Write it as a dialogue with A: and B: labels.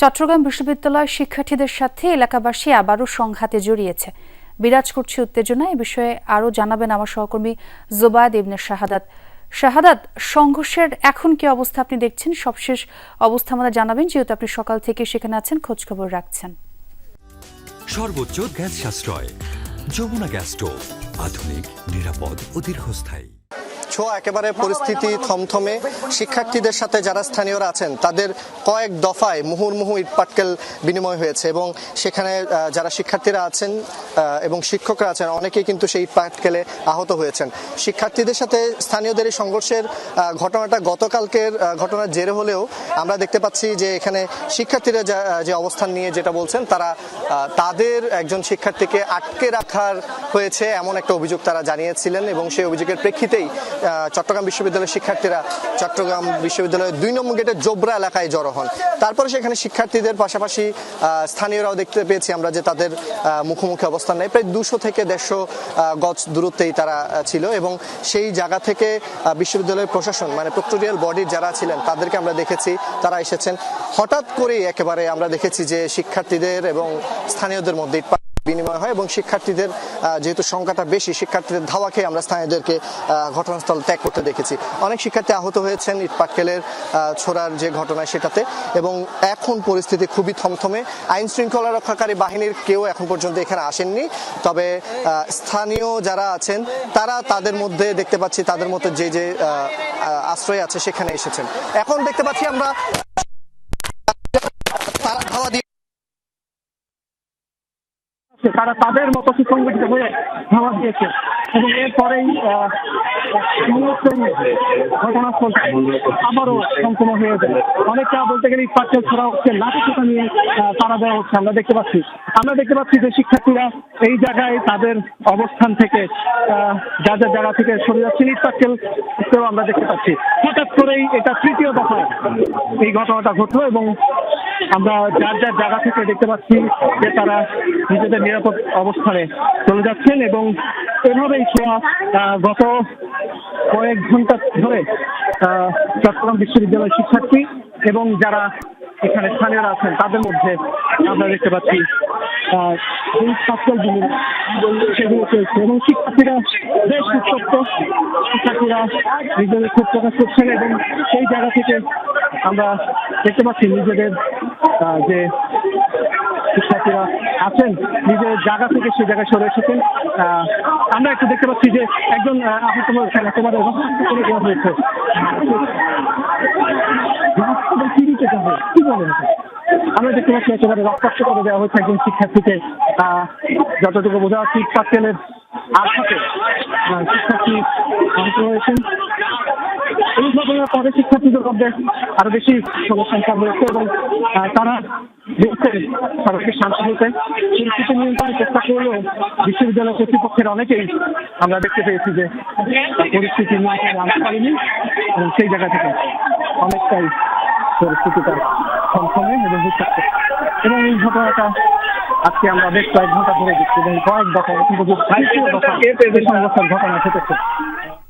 A: চট্টগ্রাম বিশ্ববিদ্যালয় শিক্ষার্থীদের সাথে এলাকাবাসী আবারও সংঘাতে জড়িয়েছে। বিরাজ করছে উত্তেজনা, এ বিষয়ে আরও জানাবেন আমার সহকর্মী জোবায়দ ইবনে শাহাদাত। শাহাদাত, সংঘর্ষের এখন কি অবস্থা আপনি দেখছেন? সবশেষ অবস্থা আমাদের জানাবেন, যেহেতু আপনি সকাল থেকে সেখানে আছেন, খোঁজখবর রাখছেন।
B: সর্বোচ্চ গ্যাস সাশ্রয়, যমুনা গ্যাস স্টোভ, আধুনিক, নিরাপদ ও দীর্ঘস্থায়ী।
C: ছোঁয়া একেবারে পরিস্থিতি থমথমে শিক্ষার্থীদের সাথে যারা স্থানীয়রা আছেন তাদের কয়েক দফায় মুহুর্মুহু ইটপাটকেল বিনিময় হয়েছে এবং সেখানে যারা শিক্ষার্থীরা আছেন এবং শিক্ষকরা আছেন অনেকেই কিন্তু সেই ইটপাটকেলে আহত হয়েছেন শিক্ষার্থীদের সাথে স্থানীয়দের এই সংঘর্ষের ঘটনাটা গতকালকের ঘটনার জেরে হলেও আমরা দেখতে পাচ্ছি যে এখানে শিক্ষার্থীরা যা- যে অবস্থান নিয়ে যেটা বলছেন তারা তাদের একজন শিক্ষার্থীকে আটকে রাখার হয়েছে এমন একটা অভিযোগ তারা জানিয়েছিলেন এবং সেই অভিযোগের প্রেক্ষিতেই চট্টগ্রাম বিশ্ববিদ্যালয়ের শিক্ষার্থীরা চট্টগ্রাম বিশ্ববিদ্যালয়ের দুই নম্বর গেটের জোবরা এলাকায় জড়ো হন। তারপরে সেখানে শিক্ষার্থীদের পাশাপাশি স্থানীয়রাও দেখতে পেয়েছি আমরা যে তাদের মুখোমুখি অবস্থান নেয় প্রায় দুশো থেকে দেড়শো গজ দূরত্বেই তারা ছিল এবং সেই জায়গা থেকে বিশ্ববিদ্যালয়ের প্রশাসন মানে প্রক্টোরিয়াল বডির যারা ছিলেন তাদেরকে আমরা দেখেছি, তারা এসেছেন। হঠাৎ করেই একেবারে আমরা দেখেছি যে শিক্ষার্থীদের এবং স্থানীয়দের মধ্যে বিনিময় হয় এবং শিক্ষার্থীদের যেহেতু সংখ্যাটা বেশি, শিক্ষার্থীদের ধাওয়া খেয়ে আমরা স্থানীয়দেরকে ঘটনাস্থল ত্যাগ করতে দেখেছি। অনেক শিক্ষার্থী আহত হয়েছেন ইটপাটকেলের ছোড়ার যে ঘটনা সেটাতে এবং এখন পরিস্থিতি খুবই থমথমে। আইন শৃঙ্খলা রক্ষাকারী বাহিনীর কেউ এখন পর্যন্ত এখানে আসেননি। তবে স্থানীয় যারা আছেন, তারা তাদের মধ্যে দেখতে পাচ্ছি তাদের মধ্যে যে যে আশ্রয় আছে সেখানে এসেছেন। এখন দেখতে পাচ্ছি আমরা ধাওয়া দিয়ে
D: আছে, তারা তাদের মতো সুসংগঠিত হয়ে ধাওয়া দিয়েছে এবং এরপরেই ঘটনাস্থল আবারও সংক্রমণ হয়ে যায়। অনেকটা বলতে গেলে পার্সেল ছড়া হচ্ছে লাঠি ছোটা নিয়ে তারা দেওয়া হচ্ছে। আমরা দেখতে পাচ্ছি আমরা দেখতে পাচ্ছি যে শিক্ষার্থীরা এই জায়গায় তাদের অবস্থান থেকে যা যার জায়গা থেকে সরে যাচ্ছে ইট পার্কেল আমরা দেখতে পাচ্ছি। হঠাৎ করেই এটা তৃতীয় দফা এই ঘটনাটা ঘটলো এবং আমরা যার যার জায়গা থেকে দেখতে পাচ্ছি যে তারা নিজেদের নিরাপদ অবস্থানে চলে যাচ্ছেন এবং এভাবেই আহ, গত কয়েক ঘণ্টা ধরে চট্টগ্রাম বিশ্ববিদ্যালয়ের শিক্ষার্থী এবং যারা এখানে স্থানীয়রা আছেন তাদের মধ্যে আমরা দেখতে পাচ্ছি এবং শিক্ষার্থীরা বেশ শিক্ষার্থীরা নিজেদের ক্ষোভ প্রকাশ করছেন এবং সেই জায়গা থেকে আমরা দেখতে পাচ্ছি নিজেদের যে শিক্ষার্থীরা আছেন নিজের জায়গা থেকে সেই জায়গায় সরে এসেছেন। আমরা একটু দেখতে পাচ্ছি যে একজন হয়েছেন করে দেওয়া হয়েছে। কি দিতে হবে কি বলেন আমরা দেখতে পাচ্ছি একেবারে রক্তাক্ত করে দেওয়া হয়েছে একজন শিক্ষার্থীকে। যতটুকু বোঝা যাচ্ছে আঘাতে আহ, শিক্ষার্থী আহত হয়েছেন। আরও বেশি সমস্যা হয়েছে এবং তারা দেখছেন সবাইকে শান্ত হতে পরিস্থিতি নিয়ন্ত্রণের চেষ্টা করলেও বিশ্ববিদ্যালয় কর্তৃপক্ষের অনেকেই আমরা দেখতে পেয়েছি যে পরিস্থিতি নিয়ন্ত্রণে আনতে পারেনি এবং সেই জায়গা থেকে অনেকটাই পরিস্থিতিটা থমথমে এবং উত্তপ্ত এবং এই ঘটনাটা আজকে আমরা বেশ কয়েক ঘণ্টা ধরে দেখছি এবং কয়েক দফা কিন্তু ঘটনা ঘটেছে।